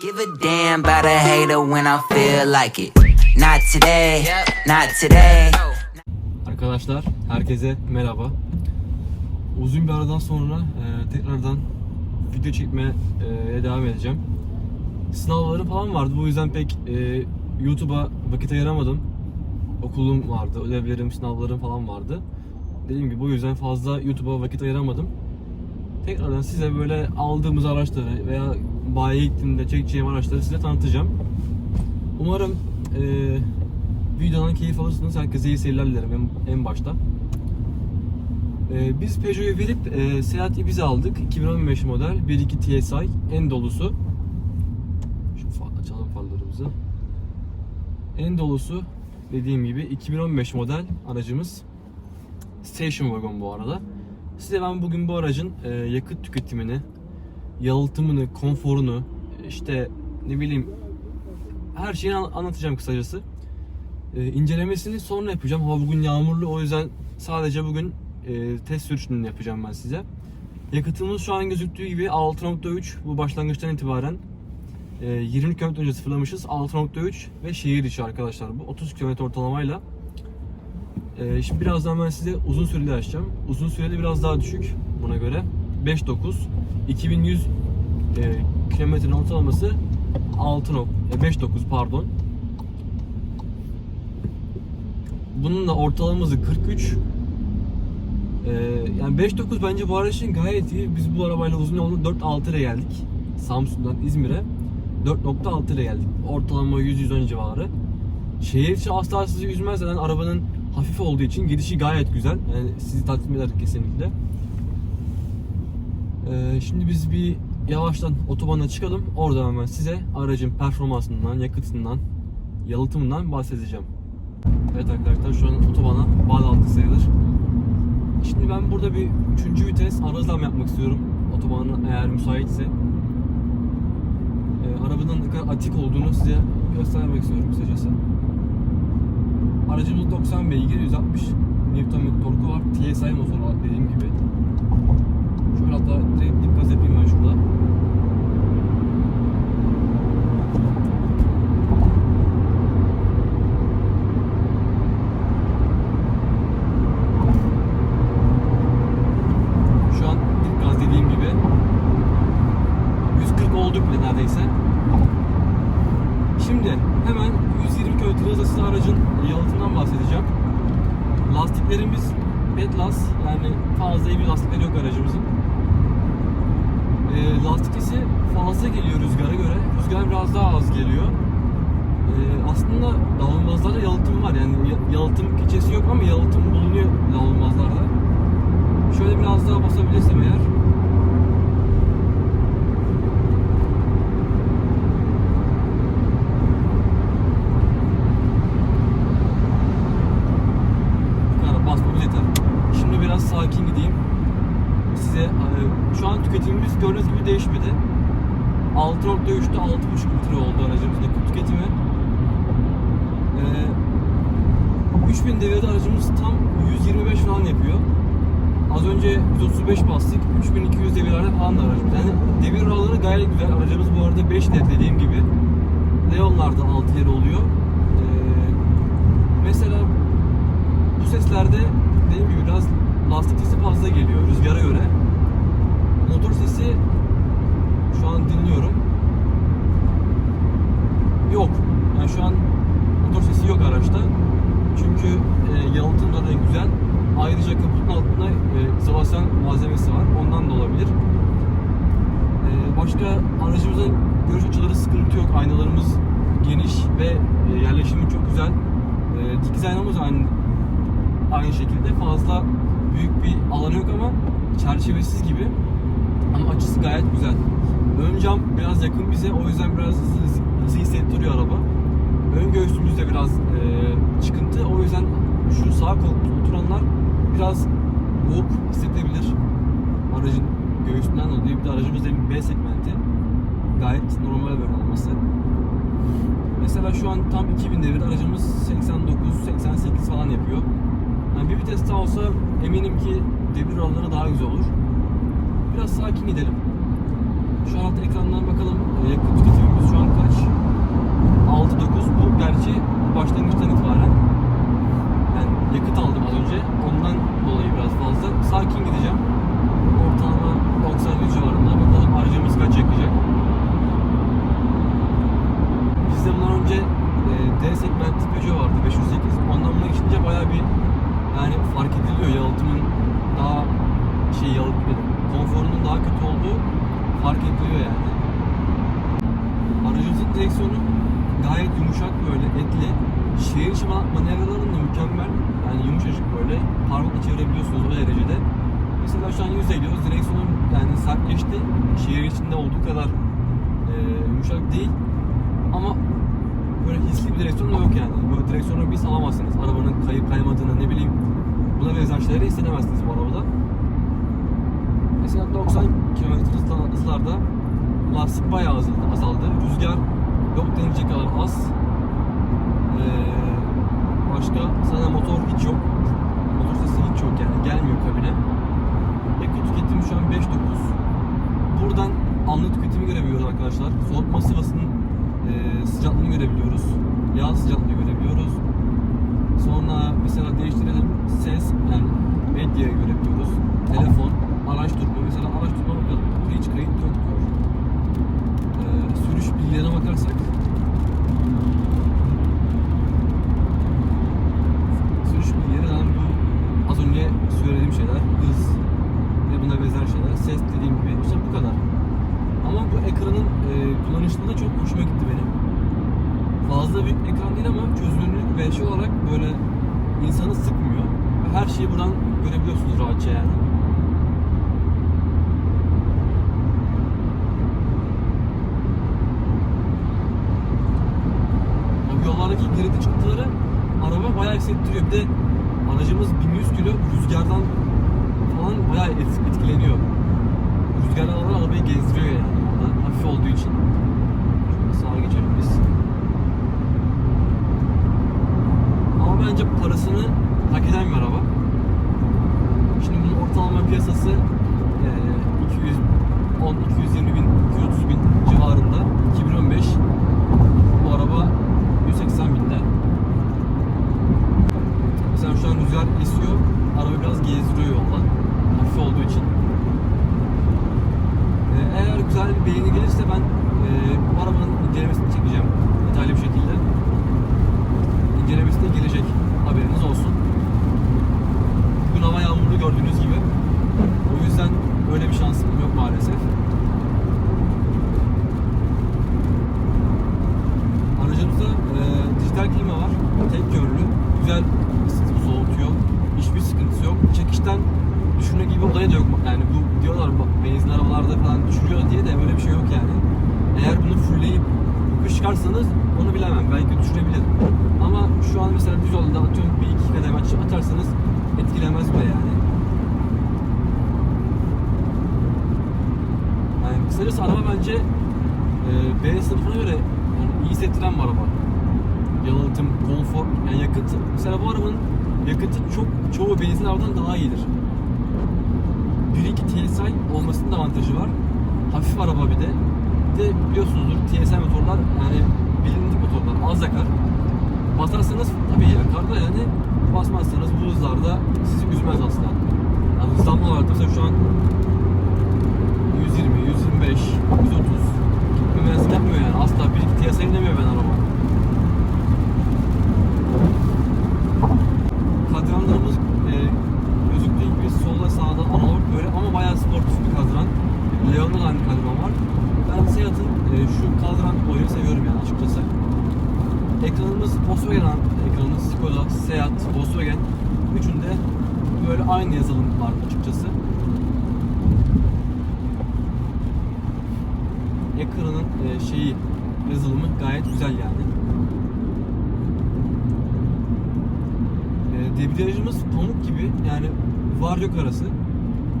Give a damn about a hater when I feel like it. Not today, not today. Arkadaşlar herkese merhaba. Uzun bir aradan sonra e, tekrardan video çekmeye e, devam edeceğim. Sınavları falan vardı bu yüzden pek e, YouTube'a vakit ayıramadım. Okulum vardı, ödevlerim, sınavlarım falan vardı. Dediğim gibi bu yüzden fazla YouTube'a vakit ayıramadım. Tekrardan size böyle aldığımız araçları veya bayiye gittiğimde çekeceğim araçları size tanıtacağım. Umarım e, videodan keyif alırsınız. Herkese iyi seyirler dilerim en, en başta. E, biz Peugeot'u verip e, Seat Ibiza aldık. 2015 model 1.2 TSI en dolusu. Şu fa- açalım farlarımızı. En dolusu dediğim gibi 2015 model aracımız. Station Wagon bu arada. Size ben bugün bu aracın e, yakıt tüketimini, yalıtımını, konforunu, işte ne bileyim her şeyini an- anlatacağım kısacası. E, incelemesini sonra yapacağım. Hava bugün yağmurlu o yüzden sadece bugün e, test sürüşünü yapacağım ben size. Yakıtımız şu an gözüktüğü gibi 6.3 bu başlangıçtan itibaren e, 20 km önce sıfırlamışız. 6.3 ve şehir içi arkadaşlar bu 30 km ortalamayla. E, şimdi birazdan ben size uzun süreli açacağım. Uzun süreli biraz daha düşük buna göre. 5.9 2100 e, kilometrenin ortalaması 6 nok- e, 5.9 pardon. Bunun da ortalaması 43. Ee, yani 5.9 bence bu araç gayet iyi. Biz bu arabayla uzun yolda 4.6 ile geldik. Samsun'dan İzmir'e 4.6 ile geldik. Ortalama 100-110 civarı. Şehir içi asla sizi üzmez. Yani arabanın hafif olduğu için gidişi gayet güzel. Yani sizi tatmin eder kesinlikle. Ee, şimdi biz bir yavaştan otobana çıkalım. Orada hemen size aracın performansından, yakıtından, yalıtımından bahsedeceğim. Evet arkadaşlar şu an otobana bağlantı sayılır. Şimdi ben burada bir üçüncü vites ara yapmak istiyorum. Otobana eğer müsaitse. Ee, arabanın ne kadar atik olduğunu size göstermek istiyorum kısacası. Aracımız 90 beygir 160 Nm torku var. TSI motoru dediğim gibi. Direkt dip gaz yapayım ben şurada. Şu an dip gaz dediğim gibi 140 olduk bile neredeyse. Şimdi hemen 120 km hızla aracın yalıtından bahsedeceğim. Lastiklerimiz Petlas yani fazla iyi bir lastikleri yok aracımızın. E, lastik sesi fazla geliyor rüzgara göre. Rüzgar biraz daha az geliyor. E, aslında davulmazlarda yalıtım var yani ya- yalıtım keçesi yok ama yalıtım bulunuyor davulmazlarda. Şöyle biraz daha basabilirsem eğer. Bu kadar basmamız yeter. Şimdi biraz sakin gideyim. Size e, şu an tüketimimiz gördüğünüz gibi değişmedi. 6.3'te 6.5 litre oldu aracımızın yakıt tüketimi. E, 3000 devirde aracımız tam 125 falan yapıyor. Az önce 135 bastık. 3200 devirlerde falan da aracımız. Yani devir oranları gayet güzel. Aracımız bu arada 5 ileri dediğim gibi. Leon'larda 6 ileri oluyor. E, mesela bu seslerde dediğim gibi biraz lastik sesi fazla geliyor rüzgara göre. Motor sesi şu an dinliyorum. Yok. Yani şu an motor sesi yok araçta. Çünkü e, yalıtım da güzel. Ayrıca kaputun altında e, izolasyon malzemesi var. Ondan da olabilir. E, başka aracımızın görüş açıları sıkıntı yok. Aynalarımız geniş ve e, yerleşimi çok güzel. E, dikiz aynamız aynı aynı şekilde fazla büyük bir alanı yok ama çerçevesiz gibi ama açısı gayet güzel. Ön cam biraz yakın bize o yüzden biraz hızlı, hızlı hissettiriyor araba. Ön göğsümüzde biraz e, çıkıntı o yüzden şu sağ koltukta oturanlar biraz boğuk hissedebilir aracın göğsünden dolayı. Bir de aracımız da B segmenti gayet normal bir olması. Mesela şu an tam 2000 devir aracımız 89-88 falan yapıyor. Yani bir vites daha olsa eminim ki devir araları daha güzel olur. Biraz sakin gidelim. Şu alt ekrandan bakalım ee, elektrik tüketimimiz şu an kaç? 6-9 bu gerçi başlangıçtan itibaren daha kötü olduğu fark ediliyor yani. Aracımızın direksiyonu gayet yumuşak böyle etli. Şehir içi ma- manevraların da mükemmel. Yani yumuşacık böyle. Parmakla çevirebiliyorsunuz o derecede. Mesela şu an 100 gidiyoruz. Direksiyonun yani sertleşti. Şehir içinde olduğu kadar e, yumuşak değil. Ama böyle hisli bir direksiyon da yok yani. Böyle direksiyonu bir salamazsınız. Arabanın kayıp kaymadığını ne bileyim. Buna benzer şeyleri hissedemezsiniz bu arabada. Mesela 90 km hızla- hızlarda lastik bayağı azaldı, azaldı. Rüzgar yok denilecek kadar az. Ee, başka sana motor hiç yok. Motor sesi hiç yok yani gelmiyor kabine. Yakıt tüketimi şu an 5.9. Buradan anlık tüketimi görebiliyoruz arkadaşlar. Soğutma sıvısının e, sıcaklığını görebiliyoruz. Yağ sıcaklığını görebiliyoruz. Sonra mesela değiştirelim ses yani medyayı görebiliyoruz. Telefon, araç durma. Mesela araç durma bakalım. Hiç kayıt yok diyor. Ee, sürüş bilgilerine bakarsak sürüş bilgileri yani bu az önce söylediğim şeyler hız ve buna benzer şeyler ses dediğim gibi işte bu kadar. Ama bu ekranın e, kullanışında çok hoşuma gitti benim. Fazla büyük ekran değil ama çözünürlük ve şey olarak böyle insanı sıkmıyor. Her şeyi buradan görebiliyorsunuz rahatça yani. O yollardaki girdi çıktıları araba bayağı hissettiriyor. Bir de aracımız 1100 kilo rüzgardan falan bayağı et- etkileniyor. Rüzgar alan arabayı gezdiriyor yani orada hafif olduğu için. Sağa geçelim biz. Ama bence parasını hak eden bir araba. Şimdi bunun ortalama piyasası eee 210 220 bin 230 bin civarında 2015 bu araba 180 binde. Mesela şu an rüzgar esiyor. Araba biraz gezdiriyor yolda. Hafif olduğu için. Ee, eğer güzel bir beğeni gelirse ben e, bu arabanın incelemesini çekeceğim. Detaylı bir şekilde. İncelemesi de gelecek. Haberiniz olsun. Bugün hava yağmurlu gördüğünüz gibi. O yüzden öyle bir şansım yok maalesef. Aracımızda e, dijital klima var. Tek yönlü. Güzel ısıtıp soğutuyor. Hiçbir sıkıntısı yok. Çekişten düşürme gibi olayı da yok. Yani bu diyorlar bak benzin arabalarda falan düşürüyor diye de böyle bir şey yok yani. Eğer bunu fullleyip yokuş çıkarsanız onu bilemem. Belki düşürebilir. Ama şu an mesela düz yolda atıyorum bir iki kademe aç- atarsanız etkilemez bile yani. Yani kısacası araba bence e, B sınıfına göre yani iyi hissettiren bir araba. Yalıtım, konfor, yani yakıt. Mesela bu arabanın yakıtı çok çoğu benzin arabadan daha iyidir. 1.2 TSI olmasının da avantajı var. Hafif araba bir de. Bir de biliyorsunuzdur TSI motorlar yani bilindik motorlar az yakar. Basarsanız tabii yakar da yani basmazsanız bu hızlarda sizi üzmez asla. Yani hızlanma olarak mesela şu an 120, 125, 130 gitmemezlik yapmıyor yani. Asla 1.2 TSI demiyor ben araba. Kadranlarımız e, gözüktüğü gibi solda sağda analog böyle ama bayağı sportif bir kadran. Leon'da da aynı kadran var. Ben Seat'ın e, şu kadran olayını seviyorum yani açıkçası. Ekranımız Volkswagen ekranımız Skoda, Seat, Volkswagen üçünde böyle aynı yazılım var açıkçası. Ekranın e, şeyi yazılımı gayet güzel yani. E, debriyajımız pamuk gibi yani var yok arası.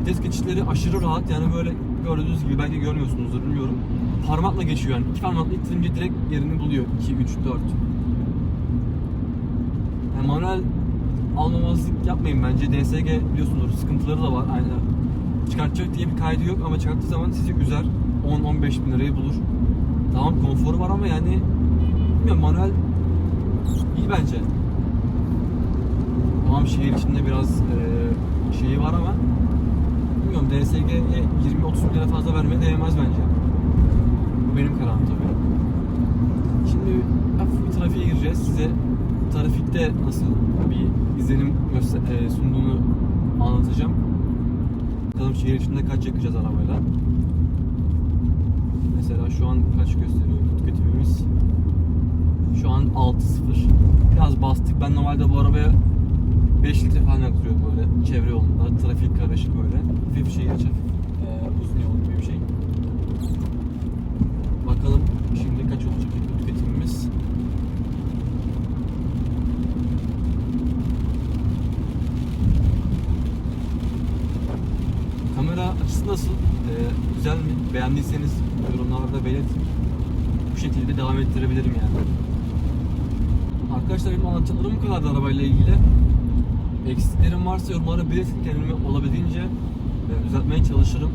Vites geçişleri aşırı rahat yani böyle gördüğünüz gibi belki görmüyorsunuzdur bilmiyorum. Parmakla geçiyor yani. İki parmakla ittirince direkt yerini buluyor. 2, 3, 4. Yani manuel almamazlık yapmayın bence. DSG biliyorsunuz sıkıntıları da var. Aynı çıkartacak diye bir kaydı yok ama çıkarttığı zaman sizi üzer. 10-15 bin lirayı bulur. Tamam konforu var ama yani bilmiyorum manuel iyi bence. Tamam şehir içinde biraz e, şeyi var ama bilmiyorum DSG'ye 20-30 bin lira fazla vermeye değmez bence. Bu benim kararım tabii. Şimdi hafif bir trafiğe gireceğiz. Size trafikte nasıl bir izlenim e, sunduğunu anlatacağım. Bakalım şehir içinde kaç yakacağız arabayla. Mesela şu an kaç gösteriyor tüketimimiz? Şu an 6.0. Biraz bastık. Ben normalde bu arabaya 5 litre falan yaktırıyorum böyle çevre yolunda. Trafik karışık böyle. Hafif şehir içi. Ee, uzun yol gibi bir şey. Bakalım şimdi kaç olacak tüketimimiz. Kamera açısı nasıl? Ee, güzel mi? Beğendiyseniz yorumlarda belirtin. Bu şekilde devam ettirebilirim yani. Arkadaşlar benim anlatacaklarım bu kadardı arabayla ilgili. Eksiklerim varsa yorumlara belirtin kendimi olabildiğince düzeltmeye çalışırım.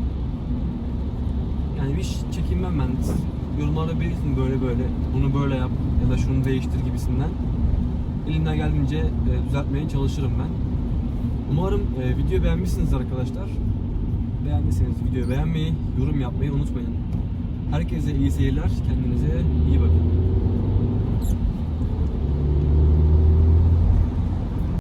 Yani bir çekinmem ben. Siz Yorumlara belirtin böyle böyle, bunu böyle yap ya da şunu değiştir gibisinden. Elimden geldiğince e, düzeltmeye çalışırım ben. Umarım e, video beğenmişsiniz arkadaşlar. Beğendiyseniz videoyu beğenmeyi, yorum yapmayı unutmayın. Herkese iyi seyirler, kendinize iyi bakın.